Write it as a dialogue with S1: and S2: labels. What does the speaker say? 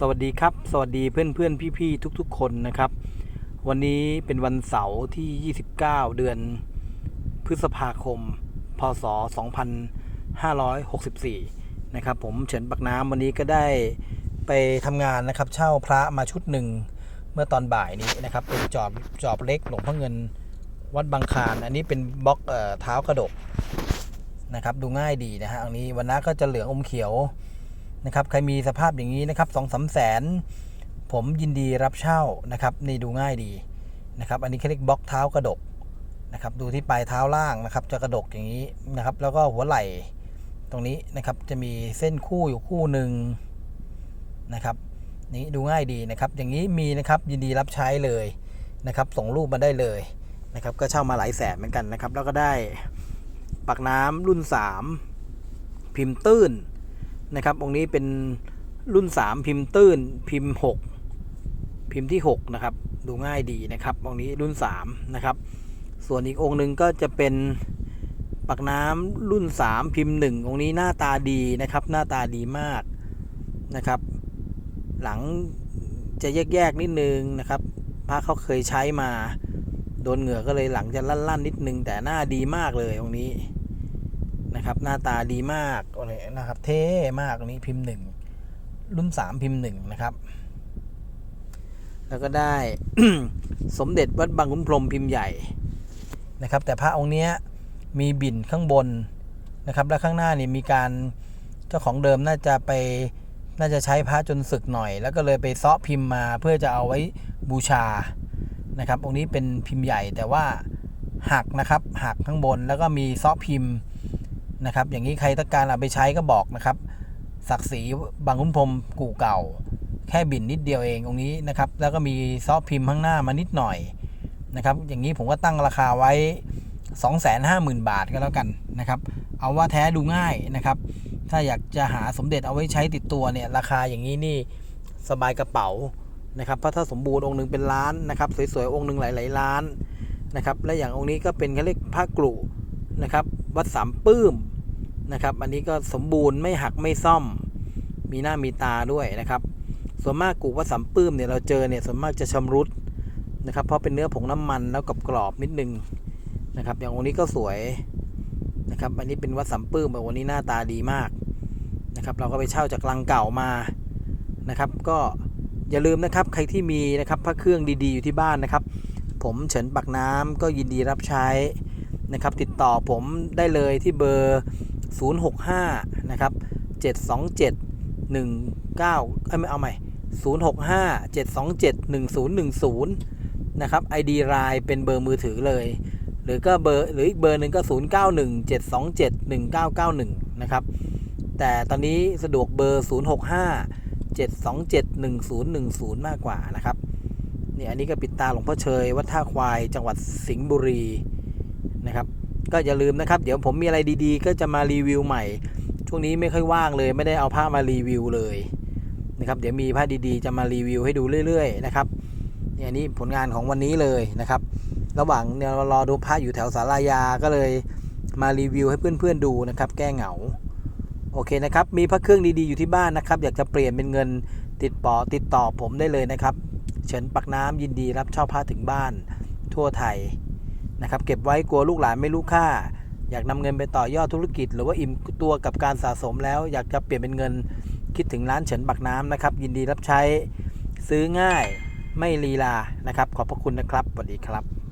S1: สวัสดีครับ สวัสดีเพื่อนเพื่อนพี่พี่ๆทุกๆ คนนะครับ วันนี้เป็นวันเสาร์ที่ 29 เดือนพฤษภาคม พศ 2564 นะครับ ผมเฉินปักน้ำวันนี้ก็ได้ไปทำงานนะครับ เช่าพระมาชุดหนึ่งเมื่อตอนบ่ายนี้นะครับ เป็นจอบจอบเล็กหลวงพ่อเงินวัดบางคานอันนี้เป็นบล็อกเอ่อเท้ากระดกนะครับ ดูง่ายดีนะฮะอันนี้วันน้าก็จะเหลืองอมเขียว นะครับใครมีสภาพอย่างนี้นะครับสองสามแสนผมยินดีรับเช่านะครับนี่ดูง่ายดีนะครับ อันนี้เขาเรียกบล็อกเท้ากระดกนะครับ ดูที่ปลายเท้าล่างนะครับ จะกระดกอย่างนี้นะครับ แล้วก็หัวไหล่ตรงนี้นะครับจะมีเส้นคู่อยู่คู่หนึ่งนะครับนี่ดูง่ายดีนะครับ อย่างนี้มีนะครับยินดีรับใช้เลยนะครับ ส่งรูปมาได้เลยนะครับ ก็เช่ามาหลายแสนเหมือนกันนะครับ แล้วก็ได้ปักน้ำรุ่น 3 พิมพ์ตื้น นะครับองค์นี้เป็นรุ่น 3 พิมพ์ตื้นพิมพ์ 6 พิมพ์ที่ 6 นะครับ ดูง่ายดีนะครับองค์นี้รุ่น 3 นะครับ ส่วนอีกองค์หนึ่งก็จะเป็นปักน้ำรุ่น 3 พิมพ์ 1 องค์นี้หน้าตาดีนะครับ หน้าตาดีมากนะครับ หลังจะแยกๆนิดนึงนะครับพระเขาเคยใช้มา โดนเหงื่อก็เลยหลังจะลั่นๆ นิดนึงแต่หน้าดีมากเลยองค์นี้ นะครับ หน้าตาดีมากอะไรนะครับ เท่มากอันนี้พิมพ์หนึ่งรุ่นสามพิมพ์หนึ่งนะครับ แล้วก็ได้ สมเด็จวัดบางขุนพรหมพิมพ์ใหญ่นะครับ แต่พระองค์เนี้ยมีบินข้างบนนะครับ และข้างหน้านี่มีการเจ้าของเดิมน่าจะไปน่าจะใช้พระจนสึกหน่อย แล้วก็เลยไปเซาะพิมพ์มาเพื่อจะเอาไว้บูชานะครับองค์นี้เป็นพิมพ์ใหญ่แต่ว่าหักนะครับหักข้างบนแล้วก็มีเซาะพิมพ์ นะครับ อย่างนี้ใครต้องการเอาไปใช้ก็บอกนะครับ ศักดิ์ศรีบางขุนพรมกู่เก่า แค่บินนิดเดียวเองตรงนี้นะครับ แล้วก็มีซอฟพิมพ์ข้างหน้ามานิดหน่อยนะครับ อย่างนี้ผมก็ตั้งราคาไว้ 250,000 บาทก็แล้วกันนะครับ เอาว่าแท้ดูง่ายนะครับ ถ้าอยากจะหาสมเด็จเอาไว้ใช้ติดตัวเนี่ย ราคาอย่างนี้นี่สบายกระเป๋านะครับ เพราะถ้าสมบูรณ์องค์หนึ่งเป็นล้านนะครับ สวยๆองค์หนึ่งหลายๆล้านนะครับ และอย่างองค์นี้ก็เป็นเขาเรียกพระกลุนะครับ วัดสามปื้ม นะครับอันนี้ก็สมบูรณ์ไม่หักไม่ซ่อม มีหน้ามีตาด้วยนะครับ ส่วนมากกูว่าสัมปื้มเนี่ยเราเจอเนี่ยส่วนมากจะชำรุดนะครับเพราะเป็นเนื้อผงน้ำมันแล้วกับกรอบนิดนึงนะครับ อย่างวันนี้ก็สวยนะครับ อันนี้เป็นวัดสัมปื้มแต่วันนี้หน้าตาดีมากนะครับ เราก็ไปเช่าจากลังเก่ามานะครับ ก็อย่าลืมนะครับใครที่มีนะครับพระเครื่องดีๆอยู่ที่บ้านนะครับ ผมเฉินปักน้ำก็ยินดีรับใช้นะครับ ติดต่อผมได้เลยที่เบอร์ 065 นะครับ 727 19เอ้ยไม่เอาใหม่ 065 727 1010 นะครับ ID รายเป็นเบอร์มือถือเลย หรือก็เบอร์หรืออีกเบอร์หนึ่งก็ 091 727 1991 นะครับ แต่ตอนนี้สะดวกเบอร์ 065 727 1010 มากกว่านะครับนี่อันนี้ก็ปิดตาหลวงพ่อเชย วัดท่าควายจังหวัดสิงห์บุรีนะครับ ก็อย่าลืมนะครับ เดี๋ยวผมมีอะไรดีๆ ก็จะมารีวิวใหม่ ช่วงนี้ไม่ค่อยว่างเลย ไม่ได้เอาผ้ามารีวิวเลยนะครับ เดี๋ยวมีผ้าดีๆ จะมารีวิวให้ดูเรื่อยๆนะครับเนี่ยนี่ผลงานของวันนี้เลยนะครับ ระหว่างเนี่ยรารอดูผ้าอยู่แถวสารายาก็เลยมารีวิวให้เพื่อนๆดูนะครับ แก้เหงา โอเคนะครับ มีพระเครื่องดีๆอยู่ที่บ้านนะครับ อยากจะเปลี่ยนเป็นเงินติดต่อติดต่อผมได้เลยนะครับ เฉินปักน้ำยินดีรับเช่าผ้าถึงบ้าน ทั่วไทย นะครับเก็บไว้กลัวลูกหลานไม่รู้ค่า อยากนำเงินไปต่อยอดธุรกิจ หรือว่าอิ่มตัวกับการสะสมแล้ว อยากจะเปลี่ยนเป็นเงินคิดถึงร้านเฉินบักน้ำนะครับ ยินดีรับใช้ซื้อง่ายไม่ลีลานะครับ ขอบพระคุณนะครับสวัสดีครับ